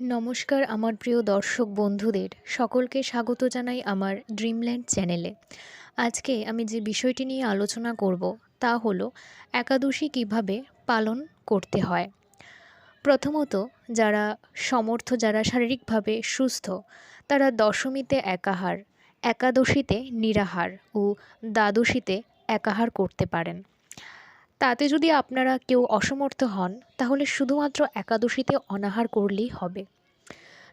নমস্কার আমার প্রিয় দর্শক বন্ধুদের, সকলকে স্বাগত জানাই আমার ড্রিমল্যান্ড চ্যানেলে আজকে আমি যে বিষয়টি নিয়ে আলোচনা করব, তা হলো একাদশী কীভাবে পালন করতে হয়। প্রথমত, যারা সমর্থ, যারা শারীরিকভাবে সুস্থ, তারা দশমীতে একাহার, একাদশীতে নিরাহার ও দ্বাদশীতে একাহার করতে পারেন। তাতে যদি আপনারা কেউ অসমর্থ হন, তাহলে শুধুমাত্র একাদশীতে অনাহার করলেই হবে।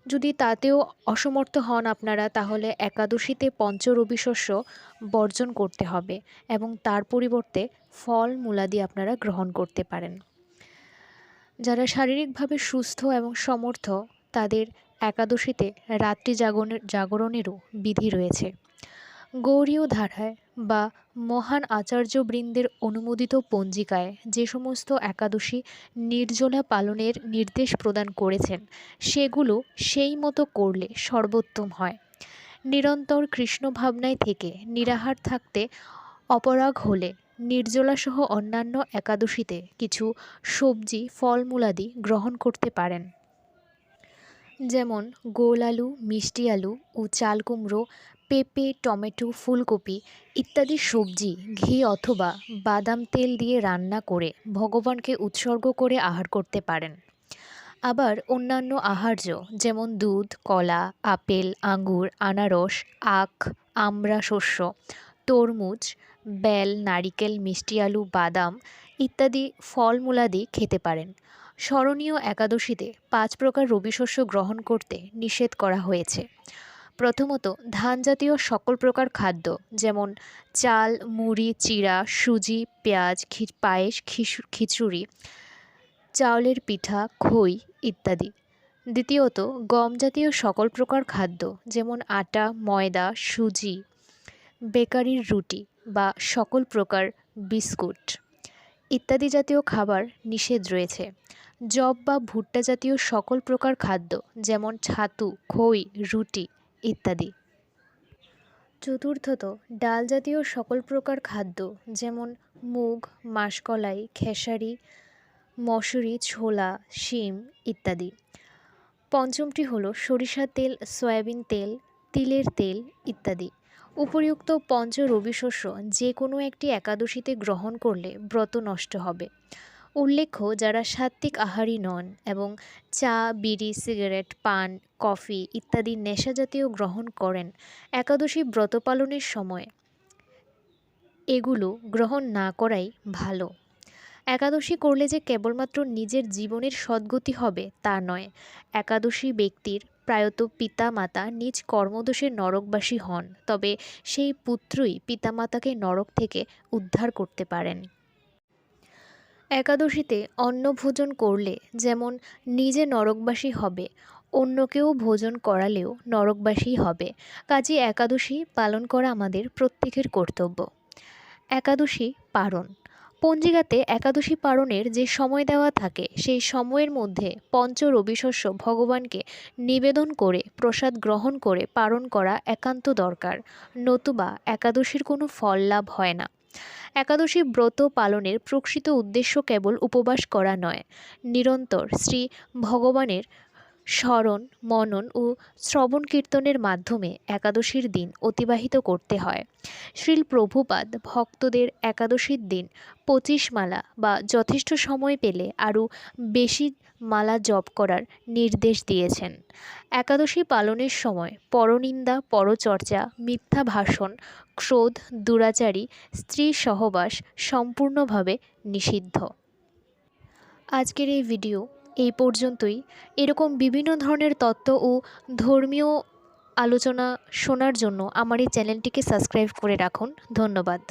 যদি তাতেও অসমর্থ হন আপনারা, তাহলে একাদশীতে পঞ্চরবি শস্য বর্জন করতে হবে এবং তার পরিবর্তে ফল মূলাদি আপনারা গ্রহণ করতে পারেন। যারা শারীরিকভাবে সুস্থ এবং সমর্থ, তাদের একাদশীতে রাত্রি জাগরণের জাগরণেরও বিধি রয়েছে। গৌরীয় ধারায় বা মহান আচার্যবৃন্দের অনুমোদিত পঞ্জিকায় যে সমস্ত একাদশী নির্জলা পালনের নির্দেশ প্রদান করেছেন, সেগুলো সেই মতো করলে সর্বোত্তম হয়। নিরন্তর কৃষ্ণ ভাবনায় থেকে নিরাহার থাকতে অপরাগ হলে নির্জলাসহ অন্যান্য একাদশীতে কিছু সবজি, ফলমূলাদি গ্রহণ করতে পারেন। যেমন গোল আলু, মিষ্টি আলু ও চাল কুমড়ো পেঁপে, টমেটো, ফুলকপি ইত্যাদি সবজি, ঘি অথবা বাদাম তেল দিয়ে রান্না করে ভগবানকে উৎসর্গ করে আহার করতে পারেন। আবার অন্যান্য আহার্য যেমন দুধ, কলা, আপেল, আঙ্গুর, আনারস, আখ, আমড়া, শস্য, তরমুজ, বেল, নারিকেল, মিষ্টি আলু, বাদাম ইত্যাদি ফলমূলাদি খেতে পারেন। স্মরণীয় একাদশীতে পাঁচ প্রকার রবিশস্য গ্রহণ করতে নিষেধ করা হয়েছে। প্রথমত ধান জাতীয় সকল প্রকার খাদ্য, যেমন চাল, মুড়ি, চিড়া, সুজি, পেঁয়াজ পায়েস খিচুড়ি, চাউলের পিঠা, খই ইত্যাদি। দ্বিতীয়ত গম জাতীয় সকল প্রকার খাদ্য, যেমন আটা, ময়দা, সুজি, বেকারির রুটি বা সকল প্রকার বিস্কুট ইত্যাদি জাতীয় খাবার নিষেধ রয়েছে। জব বা ভুট্টা জাতীয় সকল প্রকার খাদ্য, যেমন ছাতু, খই, রুটি ইত্যাদি। চতুর্থত ডাল জাতীয় সকল প্রকার খাদ্য, যেমন মুগ, মাসকলাই, খেসারি, মসুরি, ছোলা, শিম ইত্যাদি। পঞ্চমটি হলো সরিষার তেল, সয়াবিন তেল, তিলের তেল ইত্যাদি। উপরিউক্ত পঞ্চ রবি শস্য যে কোনো একটি একাদশীতে গ্রহণ করলে ব্রত নষ্ট হবে। উল্লেখ্য, যারা সাত্ত্বিক আহারী নন এবং চা, বিড়ি, সিগারেট, পান, কফি ইত্যাদি নেশা জাতীয় গ্রহণ করেন একাদশী ব্রত পালনের সময়। এগুলো গ্রহণ না করাই ভালো। একাদশী করলে যে কেবলমাত্র নিজের জীবনের সদ্গতি হবে তা নয়। একাদশী ব্যক্তির প্রায়ত পিতামাতা নিজ কর্মদোষে নরকবাসী হন, তবে সেই পুত্রই পিতামাতাকে নরক থেকে উদ্ধার করতে পারেন। একাদশীতে অন্ন ভোজন করলে যেমন নিজে নরকবাসী হবে, অন্যকেও ভোজন করালেও নরকবাসী হবে। কাজে একাদশী পালন করা আমাদের প্রত্যেকের কর্তব্য। একাদশী পারণ। পঞ্জিকাতে একাদশী পারণের যে সময় দেওয়া থাকে, সেই সময়ের মধ্যে পঞ্চ রবিশস্য ভগবানকে নিবেদন করে, প্রসাদ গ্রহণ করে পালন করা একান্ত দরকার। নতুবা একাদশীর কোনো ফল লাভ হয় না। একাদশী ব্রত পালনের প্রকৃত উদ্দেশ্য কেবল উপবাস করা নয়। নিরন্তর শ্রী ভগবানের স্মরণ, মনন ও শ্রবণ কীর্তনের মাধ্যমে একাদশীর দিন অতিবাহিত করতে হয়। শ্রীল প্রভুপাদ ভক্তদের একাদশীর দিন পঁচিশ মালা বা যথেষ্ট সময় পেলে আরও বেশি মালা জপ করার নির্দেশ দিয়েছেন। একাদশী পালনের সময় পরনিন্দা, পরচর্চা, মিথ্যা ভাষণ, ক্রোধ, দুরাচারী, স্ত্রী সহবাস সম্পূর্ণভাবে নিষিদ্ধ। আজকের এই ভিডিও এই পর্যন্তই। এরকম বিভিন্ন ধরনের তত্ত্ব ও ধর্মীয় আলোচনা শোনার জন্য আমার এই চ্যানেলটিকে সাবস্ক্রাইব করে রাখুন। ধন্যবাদ।